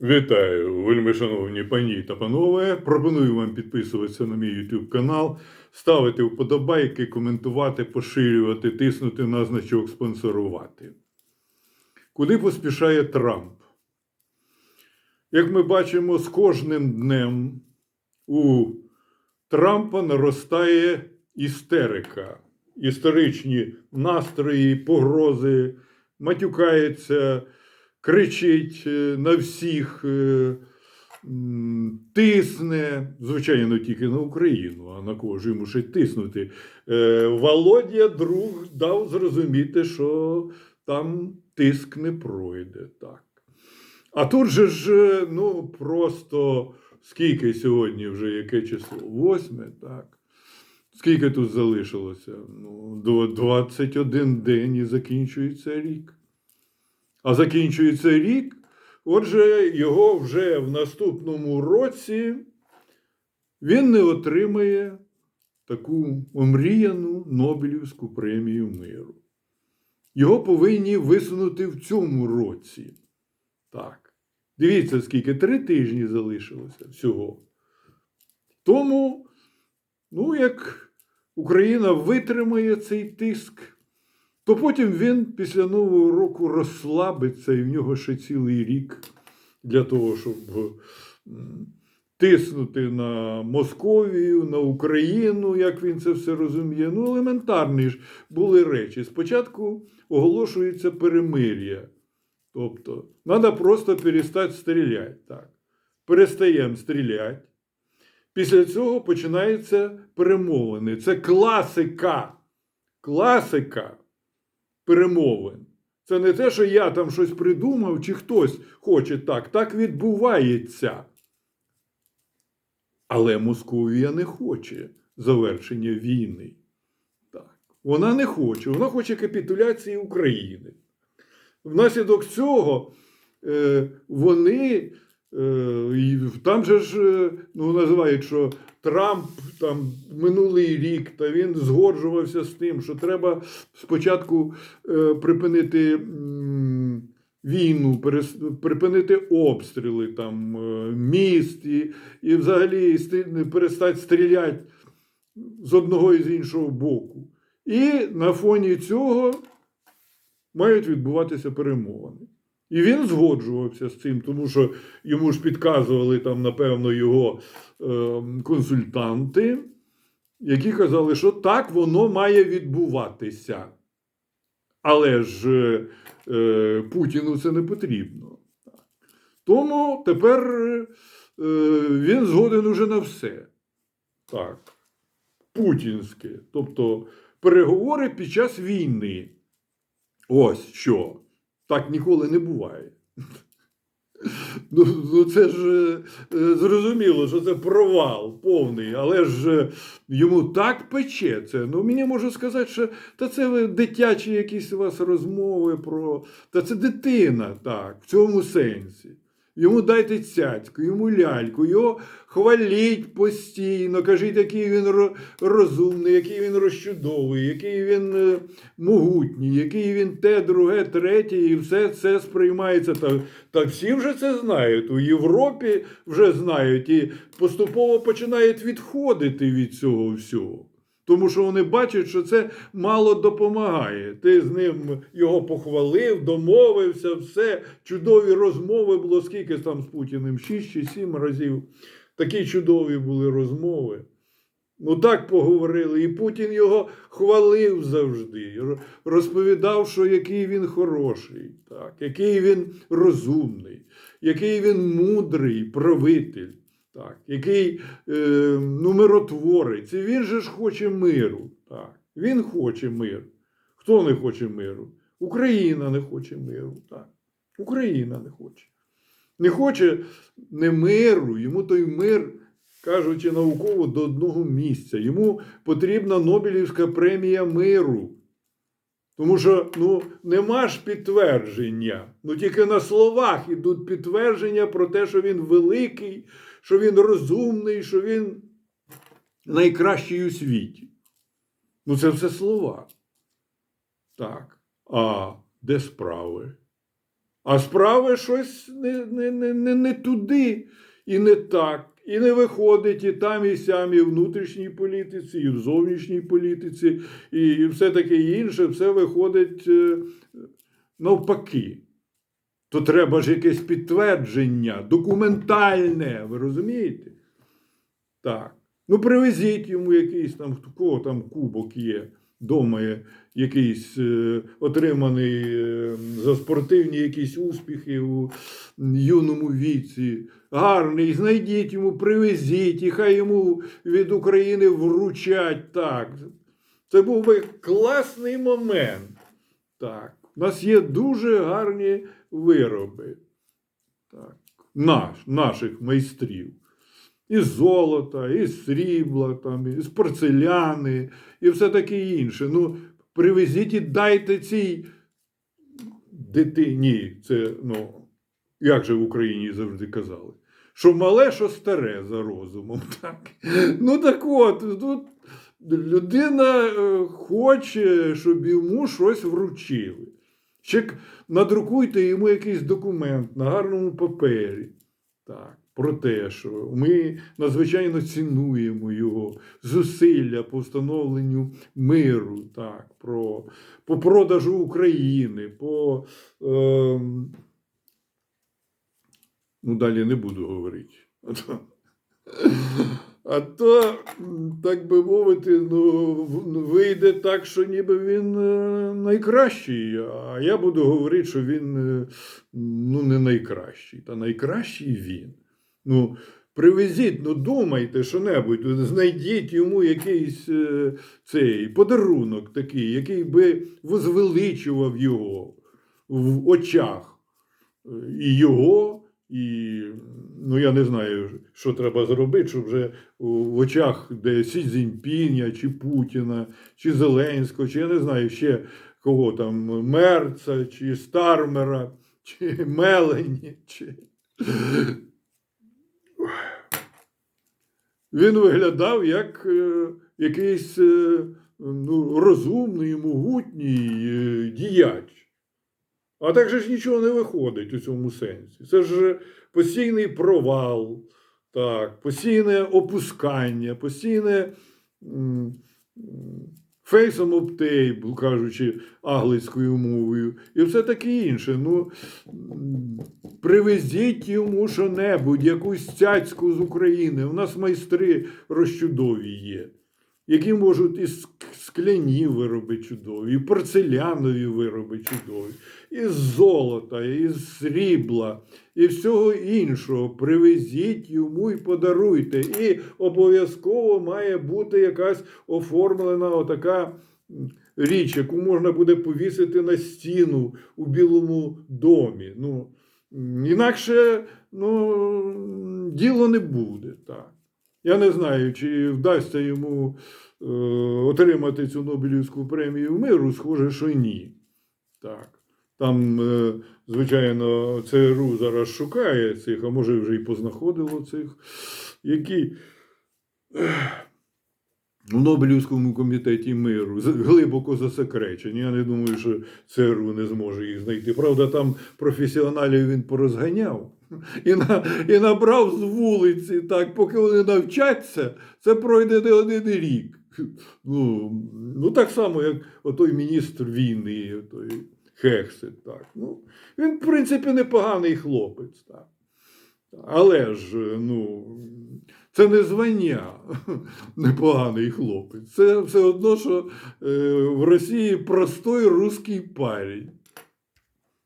Вітаю, вельми шановні пані та панове. Пропоную вам підписуватися на мій YouTube канал, ставити вподобайки, коментувати, поширювати, тиснути на значок спонсорувати. Куди поспішає Трамп? Як ми бачимо, з кожним днем у Трампа наростає істерика, історичні настрої, погрози, матюкається, кричить е, на всіх, е, тисне, звичайно, тільки на Україну, а на кого ж йому тиснути. Е, Володя друг дав зрозуміти, що там тиск не пройде. Так. А тут же ж, ну, просто скільки сьогодні вже яке число? Восьме, так. Скільки тут залишилося? Ну, до 21 день і закінчується рік. А закінчується рік, отже, його вже в наступному році він не отримає таку омріяну Нобелівську премію миру. Його повинні висунути в цьому році. Так. Дивіться, скільки три тижні залишилося всього. Тому, ну, як Україна витримає цей тиск, то потім він після Нового року розслабиться, і в нього ще цілий рік для того, щоб тиснути на Московію, на Україну, як він це все розуміє. Ну, елементарні ж були речі. Спочатку оголошується перемир'я. Тобто, треба просто перестати стріляти. Так. Перестаємо стріляти. Після цього починаються перемовини. Це класика. Класика перемовин. Це не те, що я там щось придумав, чи хтось хоче так. Так відбувається. Але Московія не хоче завершення війни. Так. Вона не хоче. Вона хоче капітуляції України. Внаслідок цього е, вони. Е, Там же ж е, ну, називають, що Трамп там минулий рік та він згоджувався з тим, що треба спочатку е, припинити війну, припинити обстріли там, е, міст і, і взагалі перестати стріляти з одного і з іншого боку. І на фоні цього мають відбуватися перемовини. І він згоджувався з цим, тому що йому ж підказували там, напевно, його е, консультанти, які казали, що так воно має відбуватися. Але ж е, е, Путіну це не потрібно. Тому тепер е, він згоден уже на все. Так. Путінське. Тобто переговори під час війни. Ось що. Так ніколи не буває. Ну, ну це ж е, зрозуміло, що це провал повний, але ж е, йому так пече це. Ну, мені можу сказати, що та це ви дитячі якісь у вас розмови про. Та це дитина, так, в цьому сенсі. Йому дайте цяцьку, йому ляльку, його хваліть постійно, кажіть, який він розумний, який він розчудовий, який він е, могутній, який він те, друге, третє, і все це сприймається. Та, та всі вже це знають. У Європі вже знають і поступово починають відходити від цього всього. Тому що вони бачать, що це мало допомагає. Ти з ним його похвалив, домовився, все. Чудові розмови було скільки там з Путіним? Шість чи сім разів. Такі чудові були розмови. Ну так поговорили. І Путін його хвалив завжди. Розповідав, що який він хороший, так, який він розумний, який він мудрий правитель. Так, який е, ну, миротворець. І він же ж хоче миру. Так, він хоче миру. Хто не хоче миру? Україна не хоче миру. Так. Україна не хоче. Не хоче не миру, йому той мир, кажучи науково, до одного місця. Йому потрібна Нобелівська премія миру. Тому що ну, нема ж підтвердження. Ну тільки на словах ідуть підтвердження про те, що він великий, що він розумний, що він найкращий у світі. Ну, це все слова. Так. А де справи? А справи щось не, не, не, не, туди і не так. І не виходить і там, і сям, і в внутрішній політиці, і в зовнішній політиці, і все таке інше, все виходить е, навпаки. То треба ж якесь підтвердження, документальне, ви розумієте? Так. Ну, привезіть йому якийсь там, кого там кубок є, дома є якийсь е, отриманий е, за спортивні якісь успіхи у юному віці. Гарний, знайдіть йому, привезіть, і хай йому від України вручать. Так. Це був би класний момент. Так. У нас є дуже гарні вироби. Так. Наш, наших майстрів. Із золота, із срібла, там, із порцеляни, і все таке інше. Ну, привезіть і дайте цій дитині. Це, ну, як же в Україні завжди казали, що мале, що старе за розумом. Так? Ну так от, тут людина е, хоче, щоб йому щось вручили. Ще надрукуйте йому якийсь документ на гарному папері. Так, про те, що ми надзвичайно цінуємо його зусилля по встановленню миру, так, про, по продажу України, по. ем, ну, далі не буду говорити. А то, так би мовити, ну, вийде так, що ніби він е, найкращий, а я буду говорити, що він е, ну, не найкращий. Та найкращий він. Ну, привезіть, ну думайте що-небудь, знайдіть йому якийсь е, цей подарунок такий, який би возвеличував його в очах і його, і ну я не знаю, що треба зробити, щоб вже в очах де Сі Цзіньпіня, чи Путіна, чи Зеленського, чи я не знаю ще кого там, Мерца, чи Стармера, чи Мелені, чи. Він виглядав як е, якийсь е, ну, розумний, могутній е, діяч. А так же ж нічого не виходить у цьому сенсі. Це ж постійний провал, так, постійне опускання, постійне фейсом оптейбл, кажучи англійською мовою, і все таке інше. Ну, привезіть йому що-небудь, якусь цяцьку з України. У нас майстри розчудові є, які можуть і ск- скляні вироби чудові, і порцелянові вироби чудові, і золота, і срібла, і всього іншого. Привезіть йому і подаруйте. І обов'язково має бути якась оформлена отака річ, яку можна буде повісити на стіну у Білому домі. Ну, інакше ну, діло не буде. Так. Я не знаю, чи вдасться йому е, отримати цю Нобелівську премію миру, схоже, що ні. Так. Там, е, звичайно, ЦРУ зараз шукає цих, а може вже і познаходило цих, які у Нобелівському комітеті миру глибоко засекречені. Я не думаю, що ЦРУ не зможе їх знайти. Правда, там професіоналів він порозганяв і, на, і набрав з вулиці, так, поки вони навчаться, це пройде не один рік. Ну, ну так само, як отой міністр війни, той Хексет. Так. Ну, він, в принципі, непоганий хлопець. Так. Але ж, ну, це не звання непоганий хлопець. Це все одно, що е, в Росії простой русський парень.